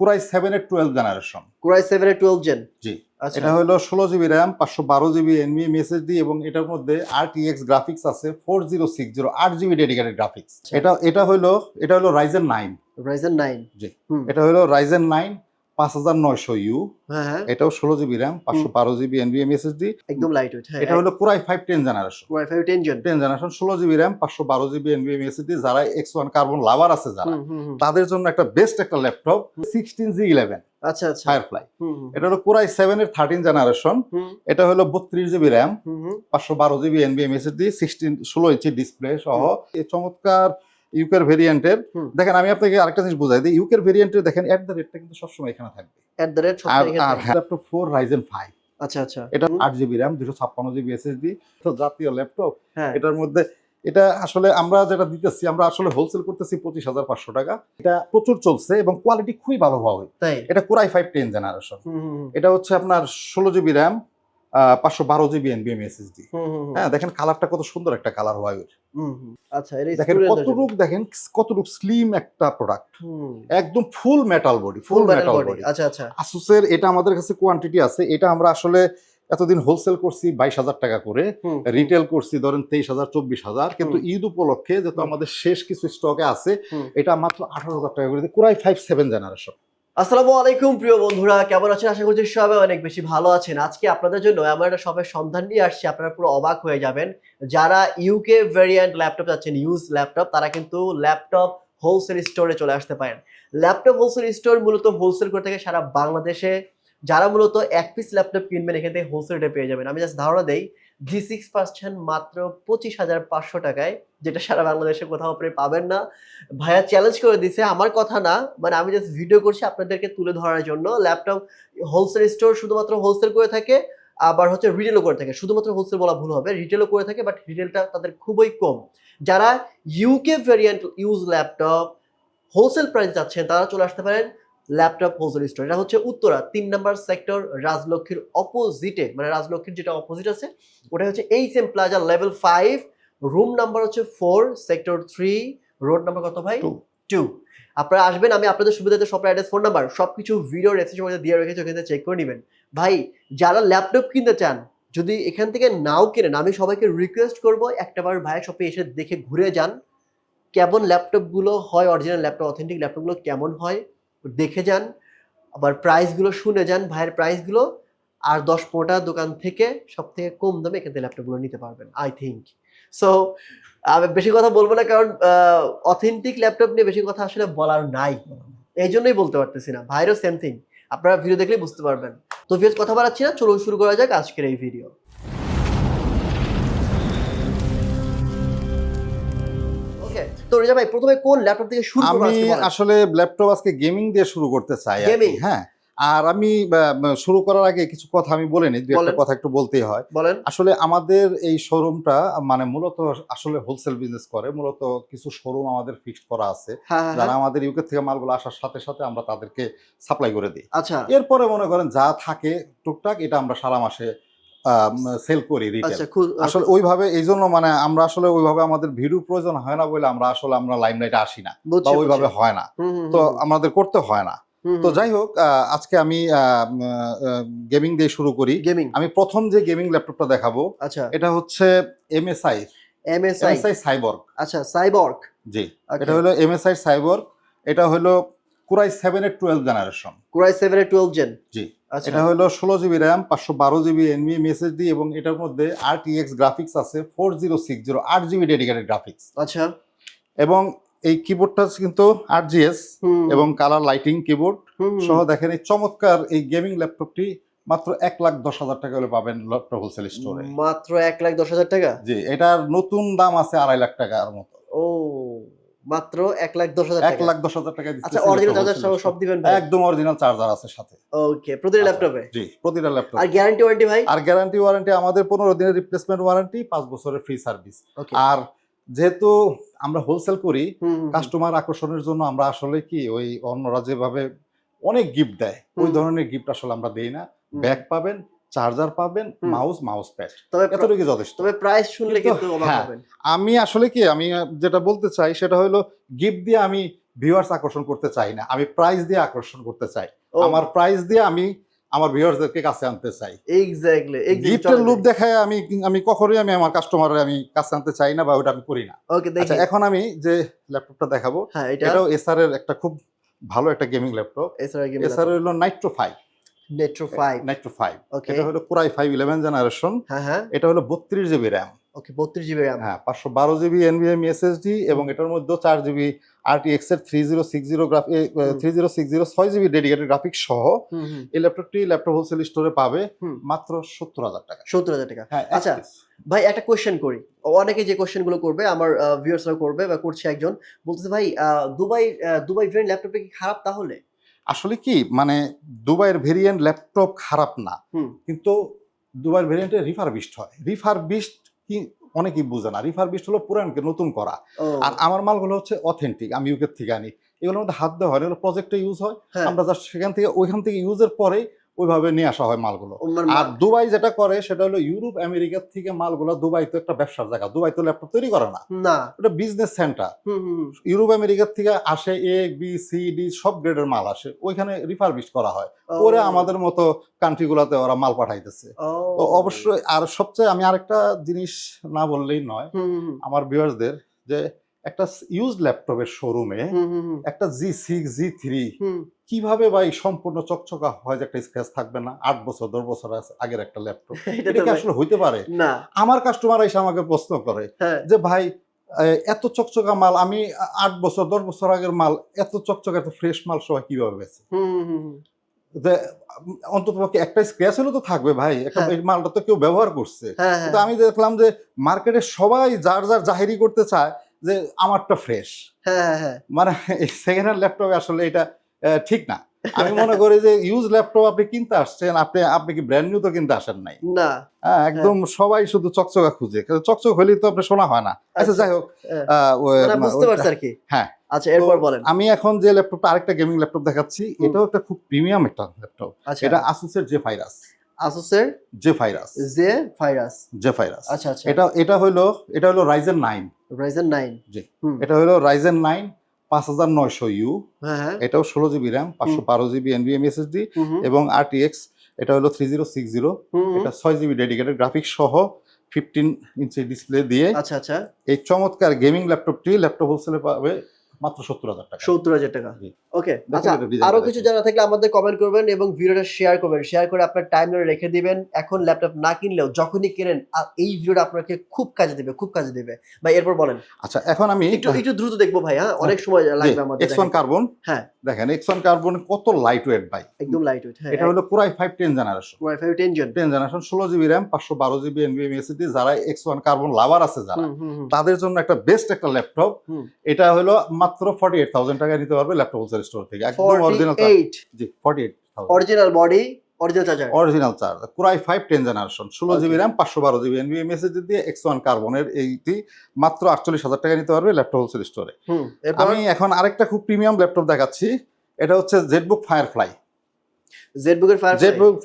কুরাই seven এর twelve generation core i seven এর twelve gen জি। আচ্ছা। এটা হলো ষোলো জিবি র্যাম পাঁচশো বারো জিবি এনবি মেসএসডি এবং এটার মধ্যে আর টিএক্স গ্রাফিক্স আছে ফোর জিরো সিক্স জিরো আট জিবি ডেডিকেটেড গ্রাফিক্স আচ্ছা। এটা এটা হলো এটা হলো রাইজেন নাইন রাইজেন নাইন জি। এটা হলো রাইজেন নাইন পাঁচ হাজার নয়শো ইউ। হ্যাঁ। এটাও ষোলো জিবি র্যাম পাঁচশো বারো জিবি এসএসডি একদম লাইট এটা হলো five ten generation core i five ten ten generation ষোলো জিবি র্যাম পাঁচশো বারো জিবি এসএসডি যারা এক্স ওয়ান কার্বন লাভার আছে যারা। তাদের জন্য একটা বেস্ট একটা ল্যাপটপ সিক্সটিন জি ইলেভেন আচ্ছা আচ্ছা। ফায়ারফ্লাই এটা হলো পুরাই সেভেন এর থার্টিন জেনারেশন এটা হলো বত্রিশ জিবি র্যাম পাঁচশো বারো জিবি এনবিএম এসএসডি সিক্সটিন ষোলো ইঞ্চি ডিসপ্লে সহ। এই চমৎকার ইউকের ভেরিয়েন্টের। দেখেন আমি আপনাকে আরেকটা জিনিস বোঝাই দিই ইউকের ভেরিয়েন্টের দেখেন এট দ্য রেটটা কিন্তু সবসময় এখানে থাকবে। এট দ্য রেট আর ল্যাপটপ ফোর রাইজেন ফাইভ আচ্ছা আচ্ছা। এটা আট জিবি র্যাম দুশো ছাপ্পান্ন জিবি এসএসডি তো জাতীয় ল্যাপটপ এটার মধ্যে এটা আসলে আমরা যেটা দিতেছি আমরা আসলে হোলসেল করতেছি পঁচিশ হাজার পাঁচশো টাকা। এটা প্রচুর চলছে এবং কোয়ালিটি খুবই ভালো হবে এটা কোরাই ফাইভ টেন জেনারেশন এটা হচ্ছে আপনার ষোলো জিবি র্যাম পাঁচশো বারো জিবি এনবিএম এসএসডি হ্যাঁ দেখেন কালারটা কত সুন্দর একটা কালার হয়। আচ্ছা দেখেন কতটুক দেখেন কতটুক স্লিম একটা প্রোডাক্ট একদম full metal body full metal body আচ্ছা আচ্ছা। আসুসের এটা আমাদের কাছে কোয়ান্টিটি আছে এটা আমরা আসলে এতদিন হোলসেল করছি বাইশ হাজার টাকা করে রিটেল করছি ধরেন তেইশ হাজার চব্বিশ হাজার কিন্তু ঈদ উপলক্ষে যেহেতু আমাদের শেষ কিছু স্টকে আছে এটা মাত্র আঠারো হাজার টাকা করে কুরাই ফাইভ সেভেন জেনারেশন আসসালামু আলাইকুম, প্রিয় বন্ধুরা। কেমন আছেন? আশা করছি সবাই অনেক বেশি ভালো আছেন। আজকে আপনাদের জন্য এমন একটা সবাই সন্ধান নিয়ে আসছি, আপনারা পুরো অবাক হয়ে যাবেন। যারা ইউকে ভেরিয়েন্ট ল্যাপটপ যাচ্ছেন ইউজ ল্যাপটপ তারা কিন্তু ল্যাপটপ হোলসেল স্টোরে চলে আসতে পারেন। ল্যাপটপ হোলসেল স্টোর মূলত হোলসেল করে থাকে সারা বাংলাদেশে। যারা মূলত এক পিস ল্যাপটপ কিনবেন, এখান থেকে হোলসেল রেটে পেয়ে যাবেন। আমি জাস্ট ধারণা দেই জি সিক্স পার্সেন্ট মাত্র পঁচিশ হাজার পাঁচশো টাকায়, যেটা সারা বাংলাদেশে কোথাও আপনি পাবেন না। ভাইয়া চ্যালেঞ্জ করে দিছে, আমার কথা না মানে আমি জাস্ট ভিডিও করছি আপনাদেরকে তুলে ধরার জন্য। ল্যাপটপ হোলসেল স্টোর শুধুমাত্র হোলসেল করে থাকে, আবার হচ্ছে রিটেলও করে থাকে। শুধুমাত্র হোলসেল বলা ভুল হবে রিটেলও করে থাকে বাট রিটেলটা তাদের খুবই কম। যারা UK variant use laptop wholesale price যাচ্ছেন, তারা চলে আসতে পারেন ল্যাপটপ হোলসেল স্টোর। এটা হচ্ছে উত্তরা তিন নম্বর সেক্টর রাজলক্ষ্মীর অপোজিটে মানে রাজলক্ষ্মীর যেটা অপোজিট আছে ওটা হচ্ছে H M plaza level five room number হচ্ছে four sector three road number কত ভাই? টু আপনারা আসবেন আমি আপনাদের সুবিধাতে সব অ্যাড্রেস ফোন নাম্বার সব কিছু ভিডিও রেসিপি মধ্যে দিয়ে রেখেছি ওখানে চেক করে নেবেন। ভাই যারা ল্যাপটপ কিনতে চান যদি এখান থেকে নাও কেনেন আমি সবাইকে রিকোয়েস্ট করব একটাবার ভাইয়ের শপে এসে দেখে ঘুরে যান কেমন ল্যাপটপগুলো হয় অরিজিনাল ল্যাপটপ অথেন্টিক ল্যাপটপগুলো কেমন হয় দেখে যান, আবার প্রাইসগুলো শুনে যান, ভাইয়ের প্রাইসগুলো আর দশ পনেরোটা দোকান থেকে সব থেকে কম দামে এখান থেকে ল্যাপটপগুলো নিতে পারবেন আই থিঙ্ক সো আমি বেশি কথা বলব না, কারণ অথেন্টিক ল্যাপটপ নিয়ে বেশি কথা আসলে বলার নাই। এই জন্যই বলতে পারতেছি না ভাইরও সেম থিং আপনারা ভিডিও দেখলেই বুঝতে পারবেন। তো ভিডিও কথা বাড়াচ্ছি না, চলুন শুরু করা যাক আজকের এই ভিডিও তো রেজা ভাই প্রথমে কোন ল্যাপটপ থেকে শুরু করব আমি আসলে ল্যাপটপ আজকে গেমিং দিয়ে শুরু করতে চাই হ্যাঁ। আর আমি শুরু করার আগে কিছু কথা আমি বলে নিই একটা কথা একটু বলতেই হয়। বলেন। আসলে আমাদের এই শোরুমটা মানে মূলত আসলে হোলসেল বিজনেস করে মূলত কিছু শোরুম আমাদের ফিক্সড করা আছে। হ্যাঁ হ্যাঁ, যারা হ্যাঁ আমাদের ইউকে থেকে মালগুলো আসার সাথে সাথে আমরা তাদেরকে সাপ্লাই করে দিই। আচ্ছা। এরপরে মনে করেন যা থাকে টুকটাক এটা আমরা সারা মাসে সেল করি রিটেল আচ্ছা আসলে ওইভাবে এই জন্য মানে আমরা আসলে ওইভাবে আমাদের ভিডিও প্রয়োজন হয় না বলে আমরা আসলে আমরা লাইমলাইটে আসি না। বা ওইভাবে হয় না। তো আমাদের করতে হয় না। তো যাই হোক আজকে আমি গেমিং দিয়ে শুরু করি। গেমিং আমি প্রথম যে গেমিং ল্যাপটপটা দেখাবো আচ্ছা। এটা হচ্ছে এমএসআই এমএসআই সাইবর্গ আচ্ছা সাইবর্গ জি। এটা হলো এমএসআই সাইবর্গ এটা হলো কুরাই সেভেন এর টুয়েলভ জেনারেশন কুরাই 7 এর 12 জেন জি। আচ্ছা। এটা হলো ষোলো জিবি র্যাম পাঁচশো বারো জিবি এনবি এসএসডি এবং এটার মধ্যে আর টিএক্স গ্রাফিক্স আছে ফোর জিরো সিক্স জিরো আট জিবি ডেডিকেটেড গ্রাফিক্স আচ্ছা। এবং এই কিবোর্ডটা কিন্তু আট জিএস এবং কালার লাইটিং কিবোর্ড সহ দেখেন এই চমৎকার এই গেমিং ল্যাপটপটি মাত্র এক লাখ দশ হাজার টাকা হলে পাবেন ল্যাপটপ হোলসেল স্টোরে মাত্র এক লাখ দশ হাজার টাকা? জি এটার নতুন দাম আছে আড়াই লাখ টাকার মতো। মাত্র এক লাখ দশ হাজার এক লাখ দশ হাজার টাকা আচ্ছা অরিজিনাল চার্জার সহ সব দিবেন ভাই? একদম অরিজিনাল চার্জার আছে সাথে। ওকে প্রতিটা ল্যাপটপে জি প্রতিটা ল্যাপটপ আর গ্যারান্টি ওয়ারেন্টি ভাই? আর গ্যারান্টি ওয়ারেন্টি আমাদের পনেরো দিনের রিপ্লেসমেন্ট ওয়ারেন্টি পাঁচ বছরের ফ্রি সার্ভিস আর যেহেতু আমরা হোলসেল করি। কাস্টমার আকর্ষণের জন্য আমরা আসলে কি ওই অন্যরা যেভাবে অনেক গিফট দেয় ওই ধরনের গিফট আসলে আমরা দেই না। ব্যাগ পাবেন চার্জার পাবেন মাউস মাউস প্যাড তবে এতটুকু যথেষ্ট। তবে প্রাইস শুনলে কিন্তু- হ্যাঁ। আমি আসলে কি আমি যেটা বলতে চাই সেটা হলো গিফট দিয়ে আমি ভিউয়ার্স আকর্ষণ করতে চাই না। আমি প্রাইস দিয়ে আকর্ষণ করতে চাই। আমার প্রাইস দিয়ে আমি আমার ভিউয়ার্সদেরকে কাছে আনতে চাই। এক্স্যাক্টলি গিফটের লুপ দেখায় আমি আমি কখনোই আমি আমার কাস্টমারের আমি কাছে আনতে চাই না বা ওটা আমি করি না। ওকে দেখি। আচ্ছা এখন আমি যে ল্যাপটপটা দেখাবো হ্যাঁ এটা? এটাও এসআর এর একটা খুব ভালো একটা গেমিং ল্যাপটপ এসআর এসআর হলো Nitro five Nitro 5 Nitro five okay এটা হলো কোরাই ফাইভ ইলেভেন জেনারেশন হ্যাঁ হ্যাঁ। এটা হলো বত্রিশ GB RAM okay 32 GB RAM হ্যাঁ পাঁচশো বারো জিবি এনভিএমই এসএসডি এবং এটার মধ্যে চার জিবি আরটিএক্স এর three zero six zero graph three zero six zero ছয় জিবি ডেডিকেটেড গ্রাফিক্স সহ এই ল্যাপটপটি ল্যাপটপ হোলসেল স্টোরে পাবে মাত্র সত্তর হাজার টাকা। 70000 টাকা। হ্যাঁ আচ্ছা। ভাই একটা কোশ্চেন করি। অনেকে যে কোশ্চেনগুলো করবে আমার ভিউয়ার্সরা করবে বা করছে একজন। বলতেছে ভাই দুবাই দুবাই ভেরিয়েন্ট ল্যাপটপটা কি খারাপ তাহলে? আসলে কি মানে দুবাইয়ের ভেরিয়েন্ট ল্যাপটপ খারাপ না। কিন্তু দুবাইয়ের ভেরিয়েন্টে রিফারবিস্ট হয়। রিফারবিস্ট কি অনেকেই বুঝে না। রিফারবিস্ট হলো পুরানকে নতুন করা। আর আমার মালগুলো হচ্ছে অথেন্টিক আমি ইউকের থেকে আনি। এগুলোর মধ্যে হাত দেওয়া হয় এগুলো প্রজেক্টে ইউজ হয়। হ্যাঁ। আমরা জাস্ট সেখান থেকে ওইখান থেকে ইউজের পরে ওইভাবে নিয়ে আসা হয় মালগুলো। আর দুবাই যেটা করে সেটা হলো ইউরোপ আমেরিকার থেকে মালগুলো দুবাই তো একটা ব্যবসার জায়গা। দুবাই তো ল্যাপটপ তৈরি করে না। না। ওটা বিজনেস সেন্টার। ইউরোপ আমেরিকার থেকে আসে এ বি সি ডি সব গ্রেডের মাল আসে। ওইখানে রিফারবিশ করা হয়। ওরে আমাদের মতো কান্ট্রিগুলোতে ওরা মাল পাঠাইতেছে। তো অবশ্যই আর সবচেয়ে আমি আরেকটা জিনিস না বললেই নয় আমার ভিউয়ার্সদের যে একটা ইউজ ল্যাপটপের শোরুমে একটা জি সিক্স জি থ্রি কীভাবে ভাই সম্পূর্ণ চকচকা হয় যে একটা স্ক্র্যাচ থাকবে না? আট বছর দশ বছর আগের একটা ল্যাপটপ এটা কি আসলে হইতে পারে? না। আমার কাস্টমার এসে আমাকে প্রশ্ন করে হ্যাঁ। যে ভাই এত চকচকা মাল আমি আট বছর দশ বছর আগের মাল এত চকচকা এত ফ্রেশ মাল সবাই কীভাবে বেছে অন্তত পক্ষে একটা স্ক্র্যাচ হলেও তো থাকবে ভাই। একটা হ্যাঁ। মালটা তো কেউ ব্যবহার করছে। হ্যাঁ কিন্তু আমি দেখলাম যে মার্কেটে সবাই যার যার জাহিরি করতে চায় যে আমারটা ফ্রেশ হ্যাঁ হ্যাঁ হ্যাঁ। মানে সেকেন্ড হ্যান্ড ল্যাপটপে আসলে এটা ঠিক না। আমি মনে করি যে ইউজ ল্যাপটপ আপনি কিনতে আসছেন আপনি আপনি কি ব্র্যান্ড নিউ তো কিনতে আসেন নাই? না। হ্যাঁ একদম সবাই শুধু চকচকা খুঁজে। চকচক হলেই তো আপনি শোনা হয় না। আচ্ছা আচ্ছা। যাই হোক হ্যাঁ। মানে বুঝতে পারছি আর কি। হ্যাঁ। আচ্ছা এরপর বলেন। আমি এখন যে ল্যাপটপটা আরেকটা গেমিং ল্যাপটপ দেখাচ্ছি এটাও একটা খুব প্রিমিয়াম একটা ল্যাপটপ আচ্ছা। এটা আসুসের জে ফাইরাস আসুসের Zephyrus Zephyrus Zephyrus আচ্ছা আচ্ছা। এটা এটা হলো এটা হলো রাইজেন নাইন রাইজেন 9 জি। এটা হলো রাইজেন নাইন পাঁচ হাজার নয়শো ইউ হ্যাঁ। এটাও ষোলো জিবি র্যাম পাঁচশো বারো জিবি এনবিএম এসএসডি এবং আরটিএক্স এটা হলো থ্রি জিরো সিক্স জিরো এটা ছয় জিবি ডেডিকেটেড গ্রাফিক্স সহ ফিফটিন ইঞ্চি ডিসপ্লে দিয়ে। আচ্ছা আচ্ছা। এই চমৎকার গেমিং ল্যাপটপটি ল্যাপটপ হোলসেলে পাবে মাত্র সত্তর হাজার টাকা। সত্তর হাজার টাকা। ওকে আচ্ছা আরও কিছু জানা থাকলে আমাদের কমেন্ট করবেন এবং ভিডিওটা শেয়ার করবেন। শেয়ার করে আপনার টাইমলাইনে রেখে দিবেন। এখন ল্যাপটপ না কিনলেও যখনই কেনেন এই ভিডিওটা আপনাকে খুব কাজে দেবে খুব কাজে দেবে। ভাই এরপর বলেন। আচ্ছা এখন আমি একটু একটু দ্রুত দেখব ভাই হ্যাঁ? অনেক সময় লাগবে আমাদের এক্স ওয়ান কার্বন হ্যাঁ। দেখেন এক্স ওয়ান কার্বন কত লাইট ওয়েট ভাই? একদম লাইট ওয়েট হ্যাঁ। এটা হলো core i five ten generation wifi ten gen ten generation ষোলো জিবি র্যাম পাঁচশো বারো জিবি এনবিএম এসএসডি যারা এক্স ওয়ান কার্বন লাভার আছে যারা তাদের জন্য একটা বেস্ট একটা ল্যাপটপ এটা হলো মাত্র ফর্টি এইট থাউজেন্ড টাকা নিতে পারবে ল্যাপটপ হোলসেল স্টোর থেকে একদম অরিজিনাল জি 48000 original body original charger original core i five ten generation ষোলো. জিবি র্যাম পাঁচশো বারো জিবি এনবিএম এসএসডি দিয়ে এক্স ওয়ান কার্বনের এইটি মাত্র আটচল্লিশ হাজার টাকা নিতে পারবে ল্যাপটপ হোলসেল স্টোরে আমি এখন আরেকটা খুব প্রিমিয়াম ল্যাপটপ দেখাচ্ছি এটা হচ্ছে জেটবুক ফায়ারফ্লাই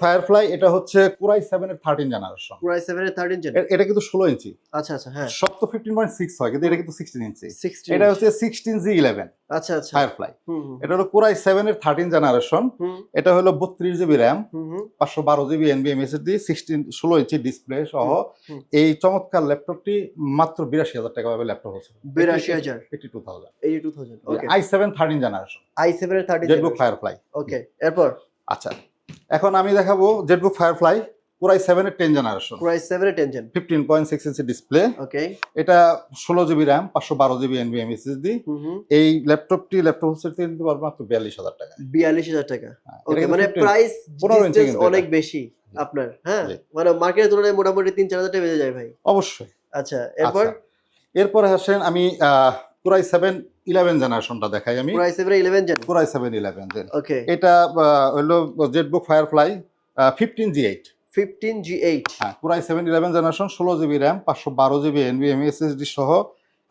ফায়ারফ্লাই এটা হচ্ছে কুরাই সেভেন এর থার্টিন জেনারেশন পুরাই 7 এর 13 জেন এটা কিন্তু ষোলো ইঞ্চি। আচ্ছা আচ্ছা হ্যাঁ। সব তো ফিফটিন পয়েন্ট সিক্স হয় কিন্তু এটা কিন্তু সিক্সটিন ইঞ্চি। এটা হচ্ছে সিক্সটিন জি ইলেভেন আচ্ছা আচ্ছা। ফায়ারফ্লাই হুম হুম, এটা হলো কুরাই সেভেন এর থার্টিন জেনারেশন এটা হলো বত্রিশ জিবি র্যাম হুম হুম। পাঁচশো বারো জিবি এনবিএম এসএসডি ইঞ্চি ডিসপ্লে সহ। এই চমৎকার ল্যাপটপটি মাত্র বিরাশি হাজার টাকা পাবে ল্যাপটপ হচ্ছে 82000 eighty two thousand 82000 okay I seven thirteen generation i7 এর 13 জেটবুক ফায়ারফ্লাই ওকে এরপর? আচ্ছা এখন আমি দেখাবো ZBook Firefly core i seven এর টেন জেনারেশন পুরাই 7 এর 10 gen fifteen point six inch display okay এটা ষোলো জিবি র্যাম পাঁচশো বারো জিবি এনবিএম এসএসডি এই ল্যাপটপটি ল্যাপটপ থেকে নিতে পারবে মাত্র বিয়াল্লিশ হাজার টাকা 42000 টাকা। হ্যাঁ, ওকে মানে প্রাইস 15 ইঞ্চি ডিসটেন্স অনেক বেশি আপনার হ্যাঁ? মানে মার্কেটের তুলনায় মোটামুটি 3 4000 টাকা বেজে যায় ভাই। অবশ্যই। আচ্ছা এরপর? আচ্ছা। এরপরে আসেন আমি কুরাই সেভেন ইলেভেন জেনারেশনটা দেখাই আমি। 7 এর 11 gen core i seven eleven okay এটা হলো ZBook Firefly fifteen G eight 15 G8 হ্যাঁ core i seven eleven generation ষোলো জিবি র্যাম পাঁচশো বারো জিবি এনবিএম এসএসডি সহ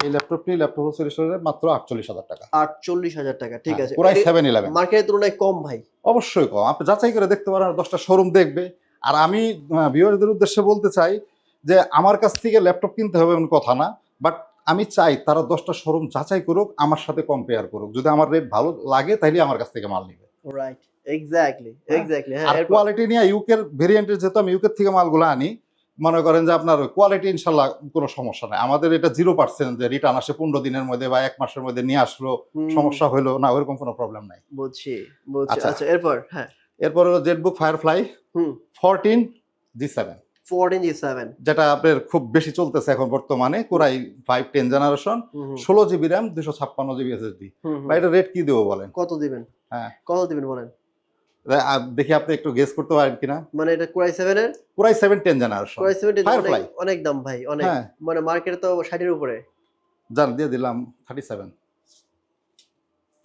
এই ল্যাপটপটি ল্যাপটপ স্টোরে মাত্র আটচল্লিশ হাজার টাকা। 48000 টাকা ঠিক আছে। কুরাই সেভেন ইলেভেন মার্কেটের তুলনায় কম ভাই। অবশ্যই কম। আপনি যাচাই করে দেখতে পারেন দশটা শোরুম দেখবে। আর আমি ভিউয়ারদের উদ্দেশ্যে বলতে চাই যে আমার কাছ থেকে ল্যাপটপ কিনতে হবে এমন কথা না বাট আমি চাই তারা দশটা শোরুম যাচাই করুক আমার সাথে কম্পেয়ার করুক। যদি আমার রেট ভালো লাগে তাহলে আমার কাছ থেকে মাল নিবে। Right exactly. এক্স্যাক্টলি হ্যাঁ আর কোয়ালিটি নিয়ে ইউকের ভেরিয়েন্টের যেহেতু আমি ইউকের থেকে মালগুলো আনি মনে করেন যে আপনার কোয়ালিটি ইনশাল্লাহ কোনো সমস্যা নাই। আমাদের এটা জিরো পার্সেন্ট যে রিটার্ন আসে পনেরো দিনের মধ্যে বা এক মাসের মধ্যে নিয়ে আসলো সমস্যা হলো না ওইরকম কোনো প্রবলেম নাই। বুঝছি বুঝছি। আচ্ছা। আচ্ছা এরপর? হ্যাঁ। এরপর হলো জেটবুক ফায়ারফ্লাই হুম। Fourteen G seven fourteen G seven. যেটা আপনার খুব বেশি চলতেছে এখন বর্তমানে core i five ten generation ষোলো জিবি র্যাম দুশো ছাপ্পান্ন জিবি এসএসডি। বা এটা রেট কি দেবো বলেন? কত দিবেন? হ্যাঁ। কত দিবেন বলেন? দেখি আপনি একটু গেস করতে পারেন কিনা। মানে এটা কোরাই সেভেন এর? Core i seven ten generation. Core i seven Firefly। অনেক দাম ভাই অনেক। হ্যাঁ। মানে মার্কেটে তো ষাটের উপরে। যান দিয়ে দিলাম thirty seven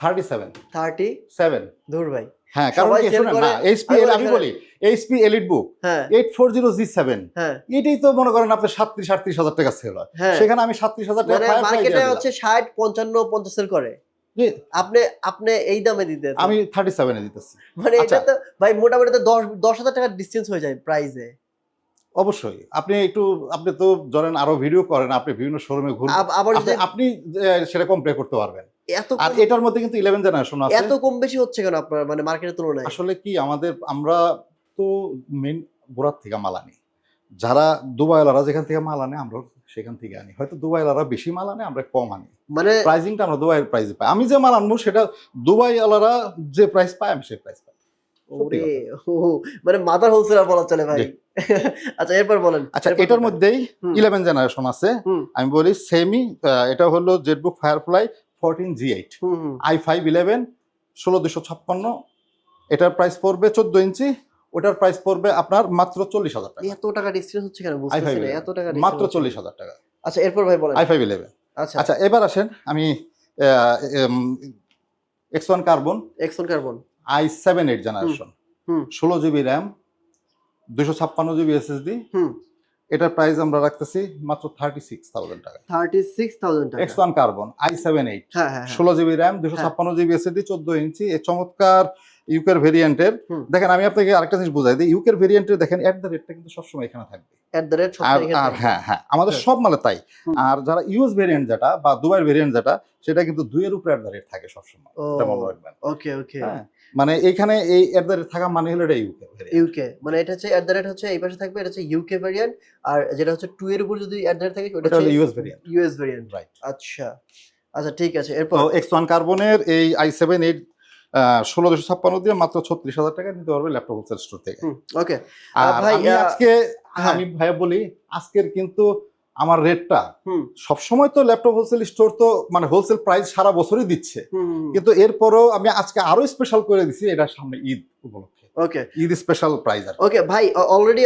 thirty seven thirty seven দূর ভাই। হ্যাঁ কারণ কি শোনেন না এইচপি আমি বলি আমি। বলি এইচপি এলিট বুক হ্যাঁ। Eight four zero G seven হ্যাঁ। এটাই তো মনে করেন সাতত্রিশ আটত্রিশ হাজার টাকা সেল হয়। হ্যাঁ। সেখানে আমি সাতত্রিশ হাজার টাকা মার্কেটে হচ্ছে ষাট পঞ্চান্ন পঞ্চাশের করে। আপনি আপনি এই দামে দিতে আমি থার্টি সেভেনে দিতেছি। মানে এটা আচ্ছা। তো ভাই মোটামুটি তো দশ দশ হাজার টাকার ডিস্টেন্স হয়ে যায় প্রাইসে অবশ্যই। আপনি একটু আপনি তো ধরেন আরও ভিডিও করেন আপনি বিভিন্ন শোরুমে ঘুরবেন। আপনি- আপনি সেটা কম্পেয়ার করতে পারবেন। এত আর এটার মধ্যে কিন্তু ইলেভেন জেনারেশন আছে। এত কম বেশি হচ্ছে কেন আপনার মানে মার্কেটের তুলনায়? আসলে কি আমাদের আমরা তো মেন গোড়ার থেকে মাল আনি। যারা যেখান থেকে মাল আনে আমরা সেখান থেকে আনি। হয়তো বেশি মাল আনে আমরা কম আনি। মানে প্রাইসিংটা আমরা দুবাইয়ের প্রাইসে পাই। আমি যে মাল আনব সেটা দুবাইওয়ালারা যে প্রাইস পায় আমি সেই প্রাইস পাই। ওরে মানে মাদার হোলসেলার বলা চলে ভাই। আচ্ছা এরপর বলেন। আচ্ছা এটার মধ্যেই ইলেভেন জেনারেশন আছে। আমি বলি সেমি এটা হলো ZBook Firefly fourteen G eight I five eleven ষোলো দুশো ছাপ্পান্ন এটার প্রাইস পড়বে চোদ্দ ইঞ্চি ওটার প্রাইস পড়বে আপনার মাত্র চল্লিশ হাজার টাকা। এত টাকা ডিস্টেন্স হচ্ছে কেন? বুঝতেছি না এত টাকা মাত্র চল্লিশ হাজার টাকা। আচ্ছা এরপর ভাই বলেন। আই ফাইভ ইলেভেন আচ্ছা। আচ্ছা এবার আসেন আমি X one carbon X one carbon I seven eight generation. ষোলো জিবি র্যাম দুশো ছাপ্পান্ন জিবি এসএসডি হুম। এটার প্রাইস আমরা রাখতেছি মাত্র থার্টি সিক্স থাউজেন্ড টাকা। থার্টি সিক্স থাউজেন্ড টাকা X one carbon I seven eight ষোলো জিবি র্যাম দুশো। ছাপ্পান্ন জিবি এসএসডি চোদ্দ ইঞ্চি এই চমৎকার ইউকের ভেরিয়েন্টের। দেখেন আমি আপনাকে আরেকটা জিনিস বুঝাই দিই ইউকের ভেরিয়েন্টের দেখেন এট দ্য রেটটা কিন্তু সবসময় এখানে থাকবে। আর হ্যাঁ হ্যাঁ আমাদের হ্যাঁ। সব মালে তাই। আর যারা ইউএস ভেরিয়েন্ট যেটা বা দুবাইয়ের ভেরিয়েন্ট যেটা সেটা কিন্তু দুইয়ের উপরে এট দ্য রেট থাকে সবসময়। এটা মনে রাখবেন। ওকে ওকে হ্যাঁ। মানে এখানে এই এট দ্য রেট থাকা মানে হলো এটা ইউকে ইউকে মানে এটা হচ্ছে এট দ্য রেট হচ্ছে এই পাশে থাকবে এটা হচ্ছে ইউকে ভেরিয়েন্ট আর যেটা হচ্ছে টু এর উপর যদি এট দ্য রেট থাকে ওটা হচ্ছে US variant US variant right আচ্ছা আচ্ছা ঠিক আছে এরপর এক্স ওয়ান কার্বনের এই আই সেভেন এইট ষোলো দুশো ছাপ্পান্ন দিয়ে মাত্র ছত্রিশ হাজার টাকা নিতে পারবে ল্যাপটপ হোলসেল স্টোর থেকে। ওকে আর ভাই, আজকে হ্যাঁ। আমি ভাইয়া বলি আজকের কিন্তু আমার রেটটা সবসময় তো ল্যাপটপ হোলসেল স্টোর তো মানে হোলসেল প্রাইস সারা বছরই দিচ্ছে। কিন্তু এরপরও আমি আজকে আরও স্পেশাল করে দিছি এটা সামনে ঈদ উপলক্ষে। ওকে ঈদ স্পেশাল প্রাইস আর ওকে ভাই অলরেডি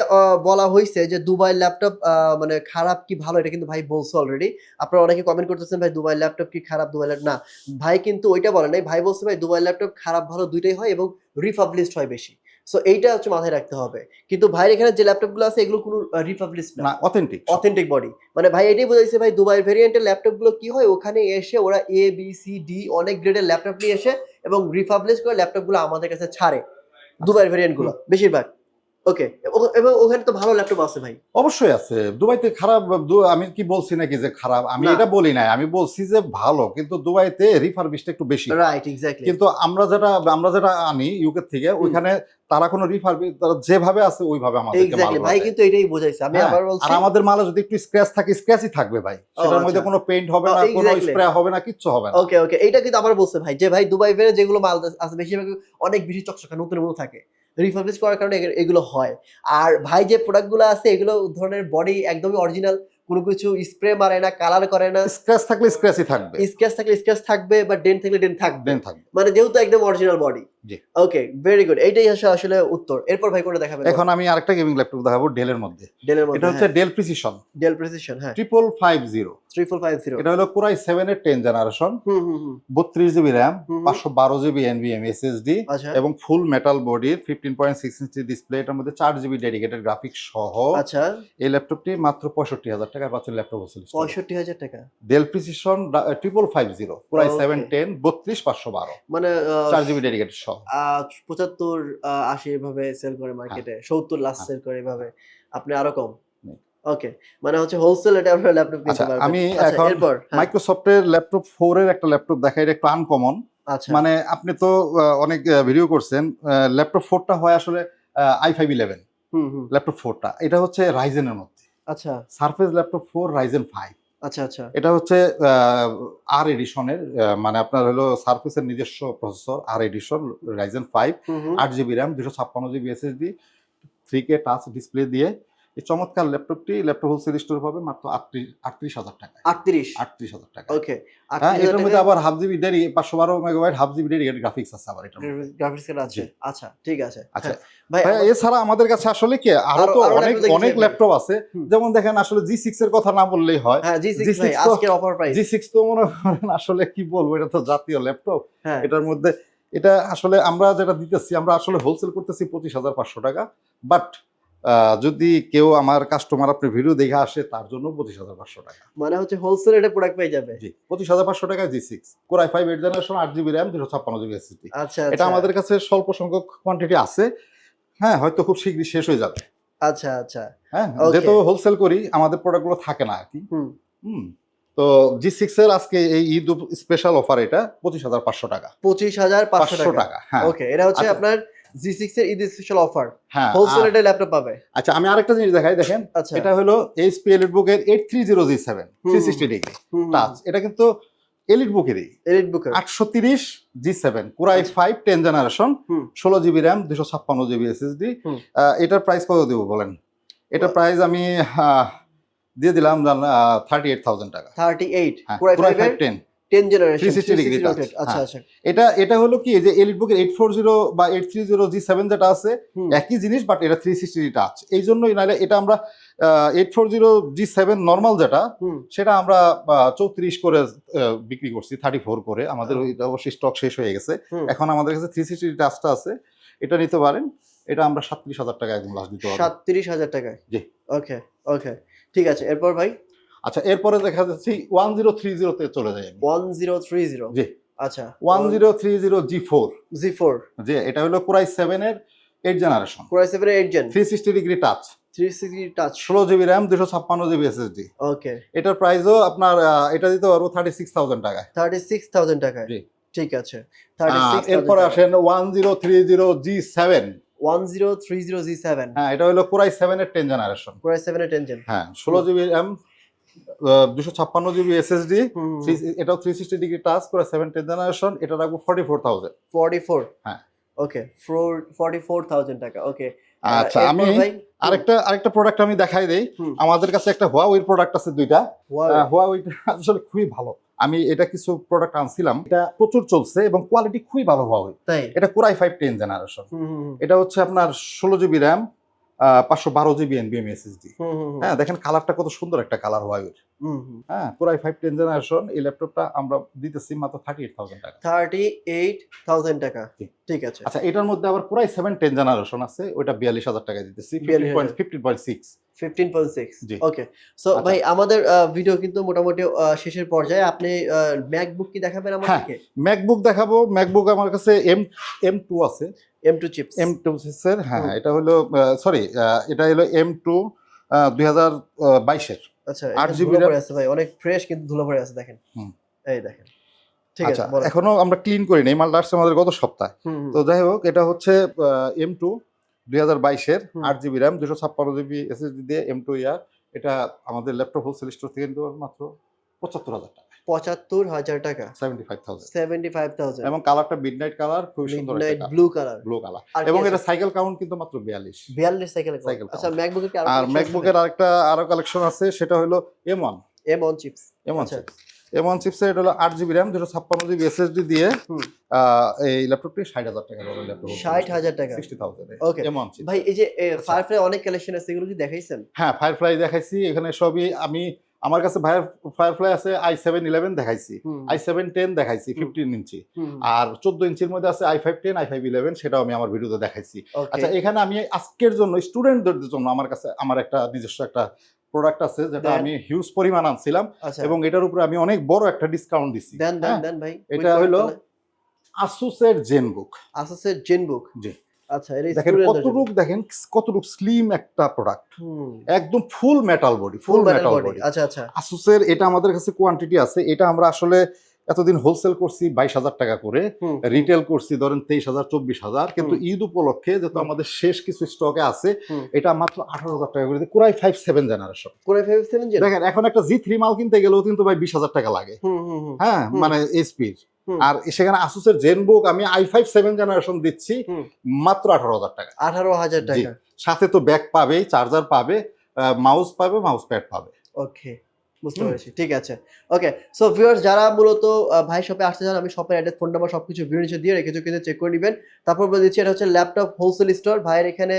বলা হয়েছে যে দুবাই ল্যাপটপ মানে খারাপ কি ভালো এটা কিন্তু ভাই বলছে অলরেডি আপনারা অনেকে কমেন্ট করতেছেন ভাই দুবাই ল্যাপটপ কি খারাপ দুবাই ল্যাপটপ না। ভাই কিন্তু ওইটা বলে নাই। ভাই বলছে ভাই দুবাই ল্যাপটপ খারাপ ভালো দুইটাই হয় এবং রিপাবলিশড হয় বেশি। সো এইটা হচ্ছে মাথায় রাখতে হবে। কিন্তু ভাইয়ের এখানে যে ল্যাপটপগুলো আছে এগুলো কোনো রিপাবলিশ না অথেন্টিক অথেন্টিক বডি মানে ভাই এটাই বোঝাইছে ভাই দুবাই ভেরিয়েন্টের ল্যাপটপগুলো কি হয়? ওখানে এসে ওরা এ বি সি ডি অনেক গ্রেডের ল্যাপটপ নিয়ে এসে এবং রিপাবলিশ করে ল্যাপটপগুলো আমাদের কাছে ছাড়ে। দুবাই ভেরিয়েন্টগুলো বেশিরভাগ। ওকে এবং ওখানে তো ভালো ল্যাপটপ আছে ভাই। অবশ্যই আছে। দুবাইতে খারাপ আমি কি বলছি নাকি যে খারাপ? আমি এটা বলি নাই। আমি বলছি যে ভালো কিন্তু দুবাইতে রিফারবিশটা একটু বেশি। রাইট এক্স্যাক্টলি কিন্তু আমরা যেটা আমরা যেটা আনি ইউকে থেকে ওইখানে তারা কোনো রিফারবি তারা যেভাবে আছে ওইভাবে আমাদেরকে মাল এক্স্যাক্টলি ভাই কিন্তু এটাই বোঝাইছে। আমি হ্যাঁ, আবার বলছি আর আমাদের মালে যদি একটু স্ক্র্যাচ থাকে স্ক্র্যাচই থাকবে ভাই। সেটার মধ্যে আচ্ছা। কোনো পেইন্ট হবে না কোনো স্প্রে হবে না কিচ্ছু হবে না। ওকে ওকে এইটা কিন্তু আবার বলছে ভাই যে ভাই দুবাই ভেরিয়েন্ট যেগুলো মাল আছে বেশিরভাগ অনেক বেশি চকচকা নতুন মতো থাকে। রিফাবলিশ করার কারণে এগুলো- হয়। আর ভাই যে প্রোডাক্টগুলো আছে, এগুলো ধরনের বডি একদমই অরিজিনাল কোনো কিছু স্প্রে মারে না কালার করে না। স্ক্র্যাচ থাকলে স্ক্র্যাচই থাকবে। স্কেচ থাকলে স্কেচ থাকবে বা ডেন্ট থাকলে ডেন্ট থাকবে। দেন থাকবে। মানে যেহেতু একদম অরিজিনাল বডি জি। ওকে ভেরি গুড এইটাই আসলে উত্তর। এরপর ভাই কোনটা দেখাবেন? এখন আমি আরেকটা গেমিং ল্যাপটপ দেখাবো ডেলের মধ্যে। ডেলের মধ্যে এটা হচ্ছে ডেল প্রিসিশন ডেল প্রেসিশন হ্যাঁ। Triple five zero three four five zero এটা হলো পুরাই সেভেন এর টেন জেনারেশন হুম হুম হুম। বত্রিশ জিবি র্যাম হুম। পাঁচশো বারো জিবি এনভিএম এসএসডি এবং full metal body fifteen point six inch display এটার মধ্যে চার জিবি ডেডিকেটেড গ্রাফিক্স সহ। আচ্ছা। এই ল্যাপটপটি মাত্র পঁয়ষট্টি হাজার টাকায় পাচ্ছেন ল্যাপটপ হোলসেল পঁয়ষট্টি হাজার টাকা। Dell precision triple five zero core i. Seven ten বত্রিশ পাঁচশো বারো। মানে চার জিবি ডেডিকেটেড সহ। পঁচাত্তর আশি এভাবে সেল করে মার্কেটে সত্তর লাস্ট হ্যাঁ। সেল করে এভাবে। আপনি আরও কম? ওকে মানে হচ্ছে হোলসেল এটা আপনারা ল্যাপটপ কিনতে আচ্ছা, পারবেন আমি আচ্ছা, এখন হ্যাঁ, মাইক্রোসফটের ল্যাপটপ ফোর এর একটা ল্যাপটপ দেখাই এটা একটু আনকমন আচ্ছা। মানে আপনি তো অনেক ভিডিও করছেন ল্যাপটপ ফোরটা হয় আসলে আই ফাইভ ইলেভেন হুম হুম। ল্যাপটপ ফোরটা এটা হচ্ছে রাইজেনের মধ্যে আচ্ছা। Surface laptop four Ryzen five আচ্ছা আচ্ছা। এটা হচ্ছে আর এডিশনের মানে আপনার হলো সার্ফেসের নিজস্ব প্রসেসর আর এডিশন রাইজেন ফাইভ আট জিবি র্যাম দুশো ছাপ্পান্ন GB SSD three K touch display দিয়ে এই চমৎকার ল্যাপটপটি ল্যাপটপ হোলসেল স্টোর পাবে মাত্র আটত্রিশ আটত্রিশ হাজার টাকা আটত্রিশ? আটত্রিশ হাজার টাকা ওকে হ্যাঁ এটার মধ্যে আবার হাফ জিবি ডেরি পাঁচশো বারো মেগাবাইট হাফ জিবি ডেরি গ্রাফিক্স আছে আবার মধ্যে। গ্রাফিক্স কার্ড আছে? আচ্ছা ঠিক আছে। আচ্ছা। হ্যাঁ, ভাই এছাড়া আমাদের কাছে আসলে কি আরও তো অনেক অনেক ল্যাপটপ আছে। যেমন দেখেন আসলে জি সিক্স এর কথা না বললেই হয়। জি সিক্স G6 ভাই তো- আজকের অফার প্রাইস জি সিক্স তো মনে করেন আসলে কি বলব এটা তো জাতীয় ল্যাপটপ এটার মধ্যে এটা আসলে আমরা যেটা দিতেছি আমরা আসলে হোলসেল করতেছি পঁচিশ হাজার পাঁচশো টাকা। বাট যদি কেউ আমার কাস্টমার আপনি ভিডিও দেখে আসে তার জন্য পঁচিশ হাজার পাঁচশো টাকা। মানে হচ্ছে হোলসেল এটা প্রোডাক্ট পেয়ে যাবে। জি পঁচিশ হাজার পাঁচশো টাকা G six core i five eight generation আট জিবি র্যাম দুশো ছাপ্পান্ন জিবি এসএসডি আচ্ছা এটা আচ্ছা। আমাদের কাছে স্বল্প সংখ্যক কোয়ান্টিটি আছে। হ্যাঁ হয়তো খুব শীঘ্রই শেষ হয়ে যাবে। আচ্ছা আচ্ছা। হ্যাঁ যেহেতু হোলসেল করি আমাদের প্রোডাক্টগুলো থাকে না আর কি। হুম। তো জি সিক্স এর আজকে এই ঈদ স্পেশাল অফার এটা পঁচিশ হাজার পাঁচশো টাকা। পঁচিশ হাজার পাঁচশো টাকা। হ্যাঁ। ওকে এটা হচ্ছে আচ্ছা। আপনার জি এর ঈদ স্পেশাল অফার হ্যাঁ হোলসেল এটা ল্যাপটপ পাবে। আচ্ছা আমি আরেকটা জিনিস দেখাই দেখেন। আচ্ছা। এটা হলো এইচপি এলিট বুকের eight three zero G seven হুম, থ্রি হুম। সিক্সটি ডিগ্রি টাচ এটা কিন্তু এলিট বুকেরই এলিট বুকার আটশো তিরিশ G seven core i five ten generation হুম। ষোলো জিবি র্যাম দুশো ছাপ্পান্ন জিবি এসএসডি হুম। এটার প্রাইস কত দেবো বলেন? এটার প্রাইস আমি দিয়ে দিলাম থার্টি এইট থাউজেন্ড টাকা। থার্টি এইট হ্যাঁ কোরাই কোরাই ফাইভের five ten ten generation 360 degree আচ্ছা হ্যাঁ। আচ্ছা। এটা এটা হলো কি যে এলিট বুকের এইট ফোর জিরো বা eight three zero G seven যেটা আছে একই জিনিস বাট এটা থ্রি সিক্সটি টাচ এই জন্যই নাহলে এটা আমরা eight four zero G seven normal যেটা সেটা আমরা চৌত্রিশ করে আহ, বিক্রি করছি থার্টি ফোর করে। আমাদের ওই অবশ্যই স্টক শেষ হয়ে গেছে। এখন আমাদের কাছে থ্রি সিক্সটি টাচটা আছে। এটা নিতে পারেন। এটা আমরা সাতত্রিশ হাজার টাকা একদম লাস্ট দিতে পারব। সাতত্রিশ হাজার টাকায়? জি। ওকে ওকে ঠিক আছে এরপর ভাই? আচ্ছা এরপরে দেখা যাচ্ছে ওয়ান জিরো থ্রি জিরোতে চলে যাই আমি one zero three zero G. আচ্ছা one zero three zero G four G four যে এটা হলো কোরাই সেভেনের eight generation core i seven eight gen three sixty degree touch three sixty touch ষোলো জিবি র্যাম দুশো ছাপ্পান্ন জিবি এসএসডি ওকে এটার প্রাইসও আপনার এটা দিতে পারব থার্টি সিক্স থাউজেন্ড টাকায়। থার্টি সিক্স থাউজেন্ড টাকায়। জি। ঠিক আছে। এরপরে আসেন one zero three zero G seven one zero three zero G seven হ্যাঁ এটা হলো কোরাই সেভেনের ten generation core i ten gen হ্যাঁ ষোলো জিবি র্যাম দুশো ছাপ্পান্ন জিবি এসএসডি এটাও থ্রি সিক্সটি ডিগ্রি টাচ করে সেভেন টেন জেনারেশন এটা রাখব forty four thousand forty four হ্যাঁ। Okay four forty four thousand টাকা ওকে আচ্ছা আমি আরেকটা আরেকটা প্রোডাক্ট আমি দেখাই দেই। আমাদের কাছে একটা হুয়াওয়ের প্রোডাক্ট আছে দুইটা। হুয়াওয়েটা আসলে খুবই ভালো। আমি এটা কিছু প্রোডাক্ট আনছিলাম। এটা প্রচুর চলছে এবং কোয়ালিটি খুবই ভালো হুয়াওয়ে এটা কোরাই ফাইভ টেন জেনারেশন এটা হচ্ছে আপনার ষোলো জিবি র্যাম পাঁচশো বারো জিবি এনবিএম এসএসডি হ্যাঁ দেখেন কালারটা কত সুন্দর একটা কালার হুম হ্যাঁ পুরাই ফাইভ টেন জেনারেশন এই ল্যাপটপটা আমরা দিতেছি মাত্র থার্টি এইট থাউজেন্ড টাকা। থার্টি এইট থাউজেন্ড টাকা ঠিক আছে। আচ্ছা এটার মধ্যে আবার পুরাই সেভেন টেন জেনারেশন আছে ওইটা বিয়াল্লিশ হাজার টাকা দিতেছি 42,000 fifteen point six. Okay so. ভাই আমাদের ভিডিও কিন্তু মোটামুটি শেষের পর্যায়ে। আপনি ম্যাকবুক কি দেখাবেন। আমাদেরকে ম্যাকবুক দেখাবো। ম্যাকবুক আমার কাছে এম এম টু আছে। M two chips M two এর হ্যাঁ এটা হলো সরি এটা হলো এম টু দুই হাজার বাইশের। আচ্ছা আট পড়ে আছে ভাই অনেক ফ্রেশ কিন্তু ধুলো আছে দেখেন। এই দেখেন ঠিক আচ্ছা এখনও আমরা ক্লিন করি নাই মালটা আসছে আমাদের গত সপ্তাহে। তো যাই হোক এটা হচ্ছে এম টু দুই হাজার বাইশের আট জিবি র্যাম দুশো ছাপ্পান্ন জিবি এসএসডি দিয়ে এম টু ইয়ার এটা আমাদের ল্যাপটপ হোলসেল স্টোর থেকে নিতে পারব মাত্র পঁচাত্তর হাজার টাকা। পঁচাত্তর হাজার টাকা। Seventy five thousand seventy five thousand এবং কালারটা মিড নাইট কালার খুবই সুন্দর midnight blue colour blue colour এবং এটা সাইকেল কাউন্ট কিন্তু মাত্র বিয়াল্লিশ। বিয়াল্লিশ সাইকেল Cycle আচ্ছা ম্যাকবুকের আর ম্যাকবুকের আরেকটা আরও কালেকশন আছে সেটা হলো M one M one chips M one আচ্ছা। এম ওয়ান চিপসের এটা হলো আট জিবি র্যাম দুশো ছাপ্পান্ন জিবি এসএসডি দিয়ে এই ল্যাপটপটি ষাট হাজার টাকা। ল্যাপটপ ষাট হাজার টাকা। Sixty thousand Okay. M one ভাই এই যে আচ্ছা। ফায়ারফ্লাই অনেক কালেকশন আছে এগুলো কি দেখাইছেন? হ্যাঁ ফায়ারফ্লাই দেখাইছি। এখানে সবই আমি আমার কাছে ফায়ার ফায়ারফ্লাই আছে আই সেভেন ইলেভেন দেখাইছি। আই সেভেন টেন দেখাইছি ফিফটিন ইঞ্চি। আর চোদ্দ ইঞ্চির মধ্যে আছে I five ten I five eleven সেটাও আমি আমার ভিডিওতে দেখাইছি। আচ্ছা এখানে আমি আজকের জন্য স্টুডেন্টদের জন্য আমার কাছে আমার একটা নিজস্ব একটা প্রোডাক্ট আছে যেটা আমি হিউজ পরিমাণ আনছিলাম আচ্ছা। এবং এটার উপরে আমি অনেক বড় একটা ডিসকাউন্ট দিছি। হ্যাঁ? এটা হলো আসুসের জেন বুক আসুসের জেন বুক জি। আচ্ছা দেখেন কতটুক স্লিম একটা প্রোডাক্ট একদম full metal body full metal body body আচ্ছা আচ্ছা। আসুসের এটা আমাদের কাছে কোয়ান্টিটি আছে। এটা আমরা আসলে এতদিন হোলসেল করছি বাইশ হাজার টাকা করে রিটেল করছি ধরেন তেইশ হাজার চব্বিশ হাজার কিন্তু ঈদ উপলক্ষে যেহেতু আমাদের শেষ কিছু স্টকে আছে এটা মাত্র আঠারো হাজার টাকা করে core I five seven generation করে ফাইভ সেভেন দেখেন এখন একটা জি থ্রি মাল কিনতে গেলেও কিন্তু ভাই বিশ হাজার টাকা লাগে। হ্যাঁ মানে হুম। আর সেখানে আসুসের জেনবুক আমি আই ফাইভ সেভেন জেনারেশন দিচ্ছি মাত্র আঠারো হাজার টাকা। আঠারো হাজার। টাকা। সাথে তো ব্যাগ পাবে চার্জার পাবে মাউস পাবে মাউস প্যাড পাবে। ওকে বুঝতে পেরেছি ঠিক আছে। ওকে সো ভিউয়ার্স যারা মূলত ভাই শপে আসতে চান আমি শপের অ্যাড্রেস ফোন নাম্বার সবকিছু ভিডিও নিচে দিয়ে রেখেছি কিন্তু চেক করে নেবেন। তারপর বলে দিচ্ছি এটা হচ্ছে ল্যাপটপ হোলসেল স্টোর ভাইয়ের এখানে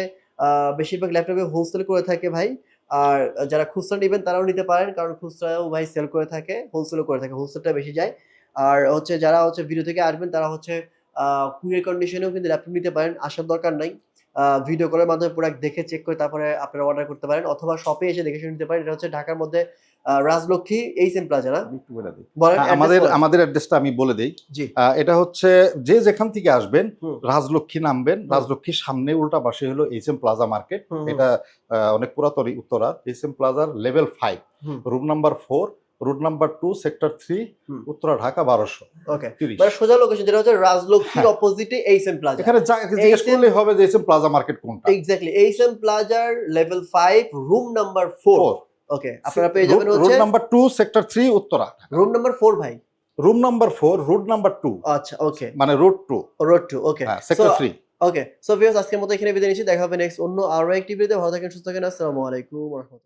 বেশিরভাগ ল্যাপটপে হোলসেল করে থাকে ভাই। আর যারা খুচরা নেবেন তারাও নিতে পারেন কারণ খুচরাও ভাই সেল করে থাকে হোলসেলও করে থাকে হোলসেলটা বেশি যায়। আর হচ্ছে যারা হচ্ছে ভিডিও থেকে আসবেন তারা হচ্ছে কুরিয়ার কন্ডিশনেও কিন্তু ল্যাপটপ নিতে পারেন আসার দরকার নাই। ভিডিও কলের মাধ্যমে প্রোডাক্ট দেখে চেক করে তারপরে আপনারা অর্ডার করতে পারেন অথবা শপে এসে দেখে শুনে নিতে পারেন। এটা হচ্ছে ঢাকার মধ্যে রাজলক্ষ্মী এইচ এম প্লাজা না আমাদের। আমাদের অ্যাড্রেসটা আমি বলে দেই। এটা হচ্ছে যে যেখান থেকে আসবেন। রাজলক্ষ্মী নামবেন রাজলক্ষ্মীর সামনে উল্টা পাশে হলো এইচ এম প্লাজা মার্কেট। এটা অনেক পুরাতন উত্তরা। এইচ এম প্লাজার level five room number four route number two sector three Uttara Dhaka বারোশো ওকে মানে সোজা লোকেশন যেটা হচ্ছে রাজলক্ষ্মীর। অপোজিটে এইচ এম প্লাজা। এখানে জিজ্ঞেস করলেই হবে যে এইচ এম প্লাজা মার্কেট কোনটা। এক্স্যাক্টলি এইচ এম প্লাজার level five room number four okay আপনারা পেয়ে যাবেন রুট হচ্ছে number two sector three Uttara room number four ভাই। Room number four route number two আচ্ছা ওকে মানে road two road two okay sector three okay so viewers আজকের মতো এখানে বিদায় নিচ্ছি। দেখা হবে নেক্সট অন্য আরও একটি ভিডিওতে ভালো থাকেন সুস্থ থাকেন। আসসালামু আলাইকুম ওয়া রাহমাতুল্লাহ।